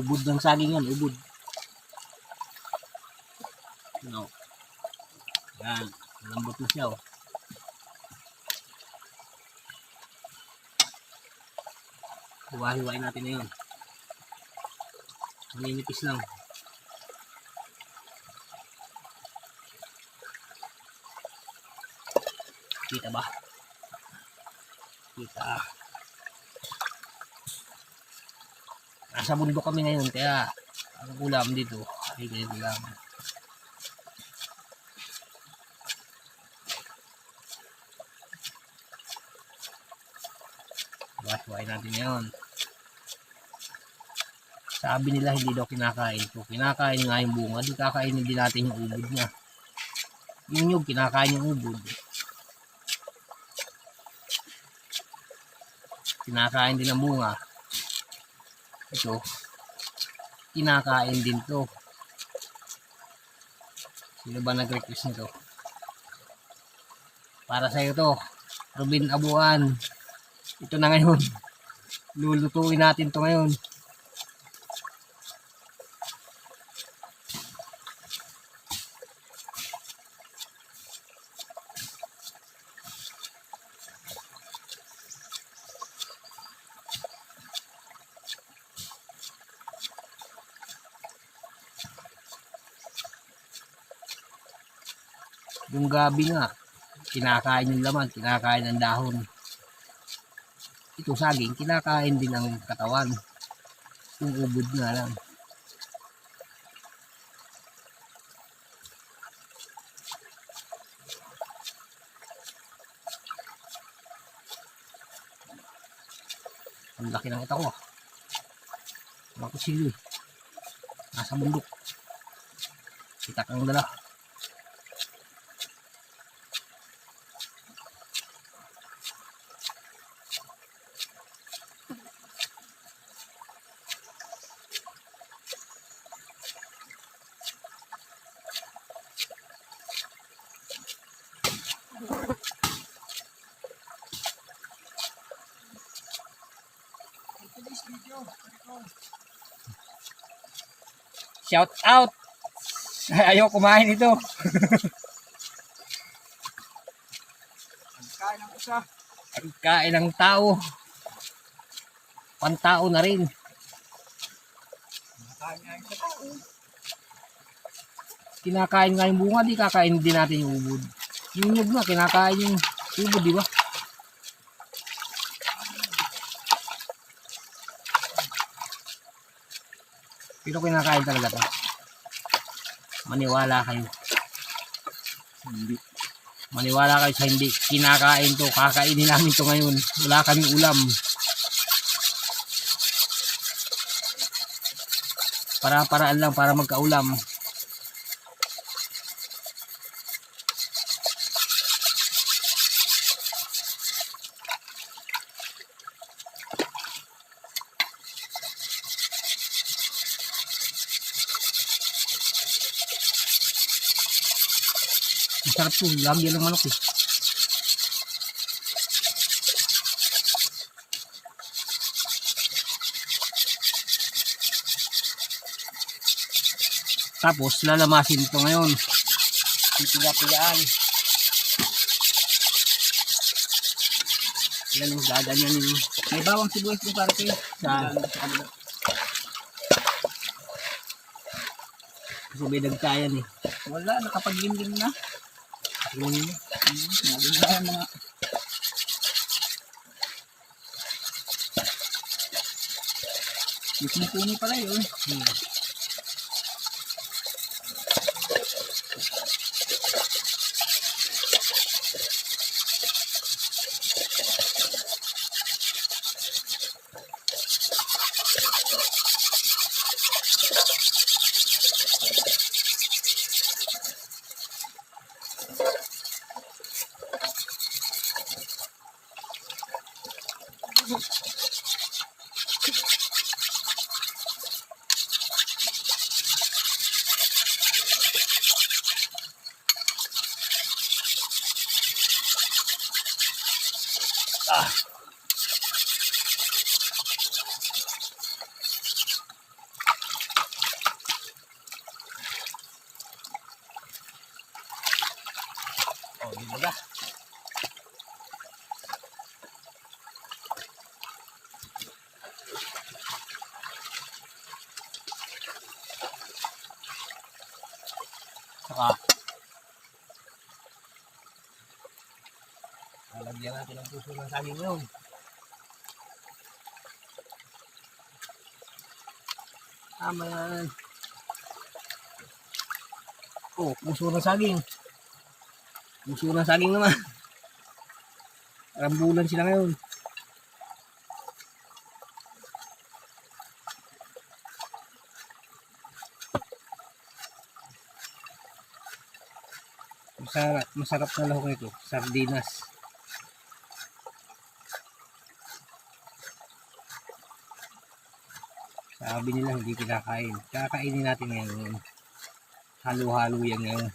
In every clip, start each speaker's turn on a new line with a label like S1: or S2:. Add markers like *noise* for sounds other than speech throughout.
S1: Ubod ng saging yan, ubod. No. Yan. Malambot na siya, oh. Hiwa-hiwain natin na yun. Maninipis lang. Kita ba? Kita. Nasa bundok kami ngayon kaya ang ulam dito ay ganito lang. Hiwa-hiwain natin ngayon. Sabi nila hindi daw kinakain to. Kinakain nga yung bunga. Di kakainin din natin yung ubod niya. Yung nyug, kinakain yung ubod. Kinakain din ang bunga. Ito. Kinakain din to. Sino ba nag-request nito? Para sa iyo to. Robin Abuan. Ito na ngayon. Lulutuin natin to ngayon. Yung gabi nga, kinakain yung laman, kinakain ang dahon. Ito saging, kinakain din ang katawan. Yung ubod nga lang. Ang laki ng ito ko. Mga kusilyo. eh. Nasa bundok. Kita kang dala. Shout out! Ayaw kumain ito.
S2: Kain ng isa.
S1: Pagkain ng tao. Pantao na rin.
S2: Kain nga tao.
S1: Kinakain nga yung bunga, di kakain din natin yung ubod. Yung nyug nga, kinakain yung ubod, di ba? Pero kinakain talaga to. Maniwala kayo.
S2: Hindi.
S1: Maniwala kayo sa hindi. Kinakain to. Kakainin namin to ngayon. Wala kaming ulam. Para-paraan lang para magkaulam. Masarap to. Lagi lang manok eh. Tapos lalamasin ito ngayon. Pipiga-pigaan. Yan ang gaganyan
S2: May bawang sibuyas din para kayo.
S1: sa subay nagtayan eh.
S2: Wala, nakapaglimlim na. Na yan mga... Mismo puno pala yun.
S1: Hmm. Ah. Puso ng saging ngayon. Tama yan. Oh, puso ng saging. Puso ng saging naman. Rambulan sila ngayon. Masarap, masarap na lahok nito. Sardinas. Sabi nila hindi kinakain. Kakainin natin ngayon. Halo-halo yan ngayon.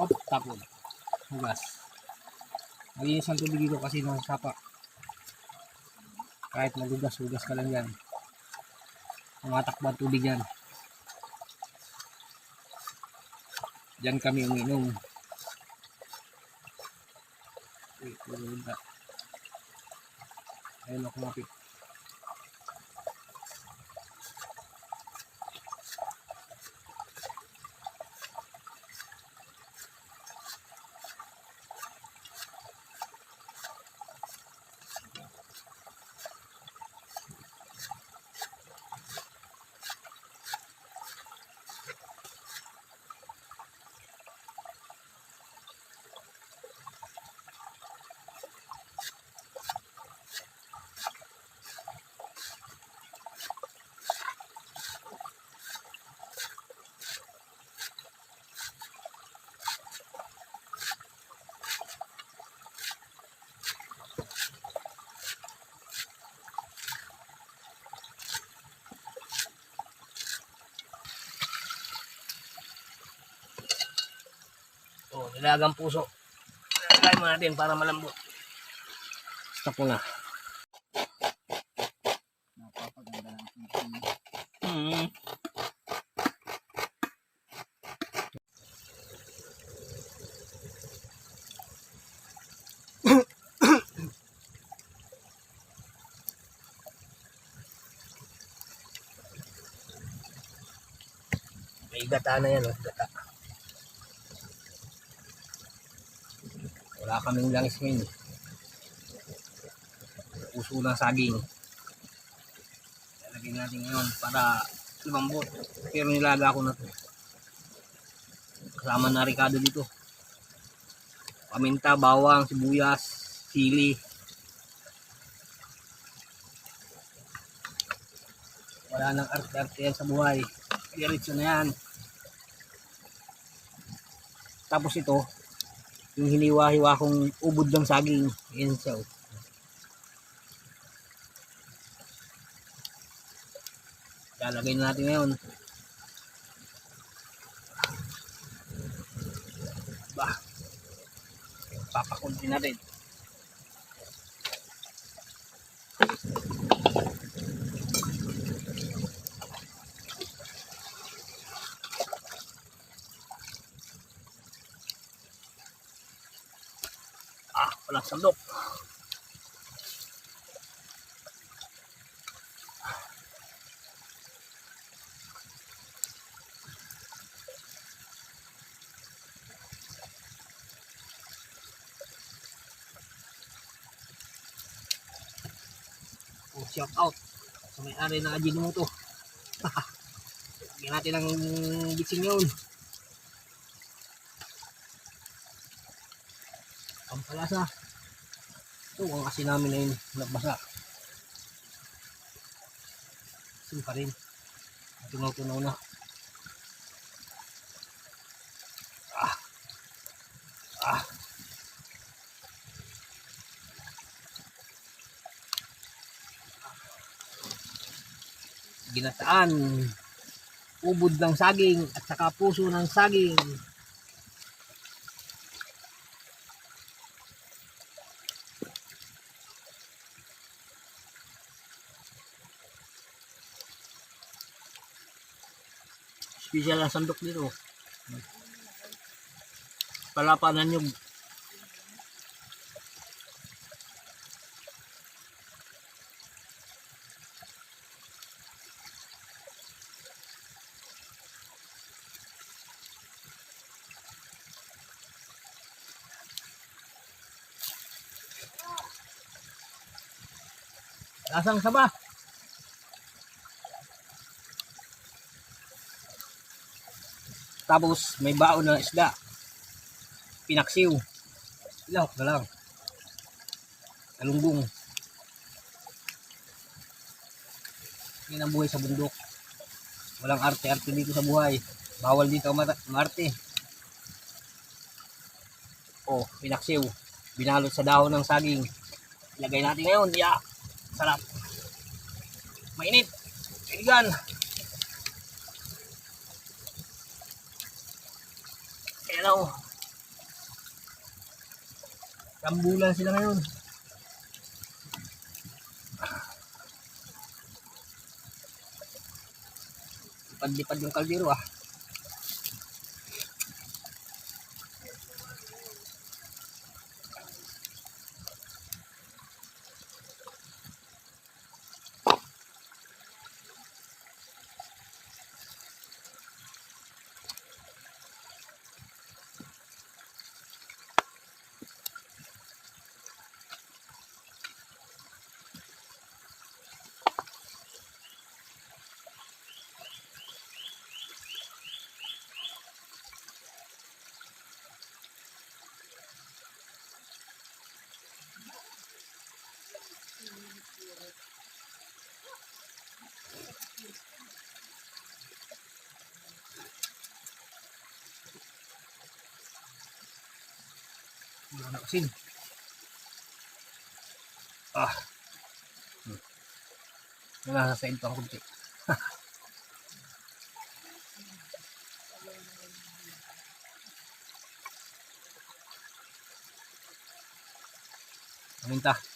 S1: Op, tapon. Hugas. Malinis ang tubig dito kasi nung sapa. Kahit magugas, hugas ka lang yan. Tumatakbo ang tubig yan. Diyan kami uminom. Uy, tulungan ka. Ayun ako mapit. Nilagang puso. Nilagay mo natin para malambot. Stop mo na.
S2: Napapaganda ng sisig.
S1: Mm. *coughs* May gata na yan, oh, gata. Wala kaming langis ngayon. eh. Puso ng saging. Lalagyan natin ngayon para lumambot. Pero nilaga ko na to. Kasama na ricado dito. Paminta, bawang, sibuyas, sili. Wala nang arte-arte yan sa buhay. Diretso na yan. Tapos ito, yung hiniwa-hiwa kong ubod ng saging. Yan siya. oh. Lalagay na natin ngayon. Ba. Papakunti na rin. Salok. Oh, shout out sa so, may-ari ng Ajinomoto. *laughs* Lagyan natin ang gising yun. Pampalasa. Pampalasa. Ito ang kasi namin na yun nagbasa. Asin pa rin. Tunaw-tunaw na. Ah. Ah. Ginataan. Ubod ng saging at saka puso ng saging. Special ang sandok dito. Palapanan yung lasang saba. Tapos may baon na isda. Pinaksiw. Ilahok na lang. Kalunggong. Yan ang buhay sa bundok. Walang arte-arte dito sa buhay. Bawal dito marte. Oh, pinaksiw. Binalot sa dahon ng saging. Ilagay natin ngayon. Ya. Sarap. Mainit. Hello. Rambulan sila ngayon. Lipad-lipad yung kaldero ah. Wala na asin. Ah. Hmm. Wala sa ito ang kunti. *laughs* Paminta.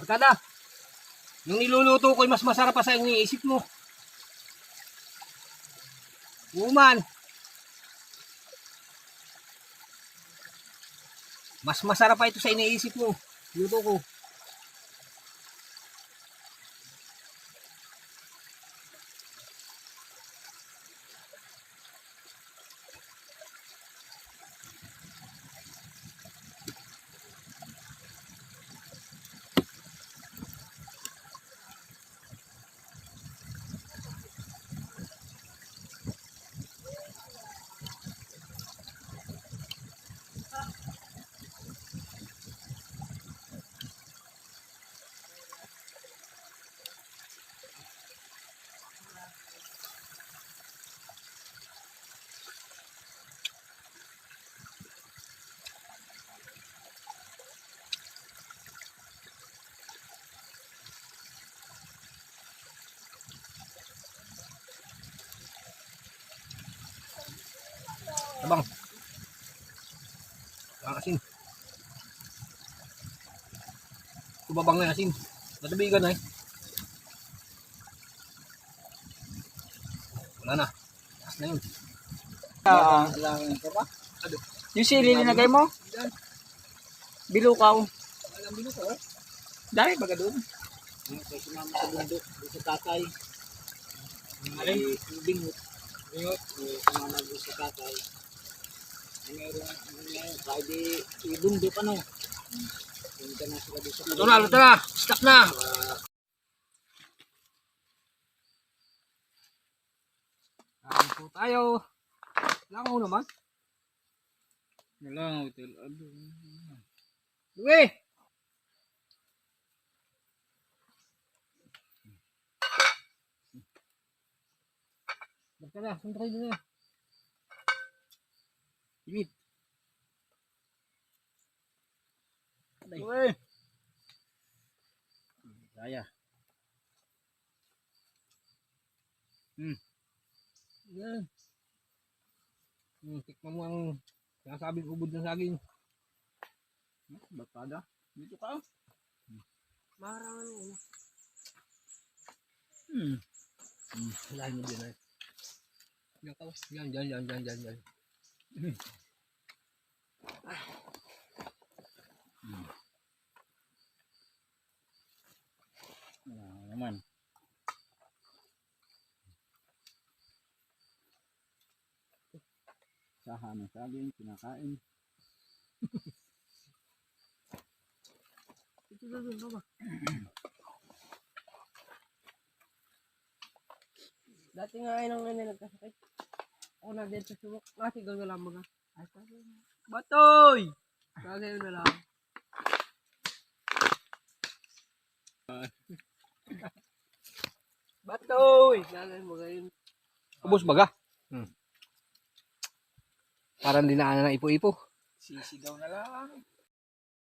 S1: Barkada, yung niluluto ko ay mas masarap pa sa iniisip mo. Uman, Mas masarap pa ito sa iniisip mo. Luto ko. Bang. Ang asin. Tumabang na asin. Natubigan na eh. Wala na. Taas na yun.
S3: Ah, yung sili linagay mo? Bilukaw.
S2: Alam din ko.
S3: Dahil baga doon.
S2: Yung kay sumama sa bundok, doon sa tatay. Alin? Bingot. Bingot. Yung sumama doon sa tatay. Meron, ngayon, kahit di, yung bundok ano. Punta na sila doon sa
S1: Ito na, ito na. Na. Kain po tayo. Langaw naman.
S2: Wala nga, hotel. Ado.
S1: Uwe! Basta na, sundray na. Init.
S2: Uy! Kaya.
S1: Yan. Hmm, tikman mo ang sinasabing ubod ng saging.
S2: Bakada. Dito ka.
S1: Marangan mo.
S2: Hmm.
S1: Hmm, lahat mo din ay. Yan ka. Yan, yan, yan, yan, yan, yan.
S2: Wala naman. Saha ng saging, kinakain.
S1: Ito na doon, baba. Dati nga ay nang nagkasakit. Ako na din sa subok. Masigaw na lang mga. Ay, sabi na. Batoy! Sabi na lang. Batoy! Sabi mo ngayon. Ubus baga? Hmm. Parang dinaanan ng ipo-ipo.
S2: Sisigaw na lang.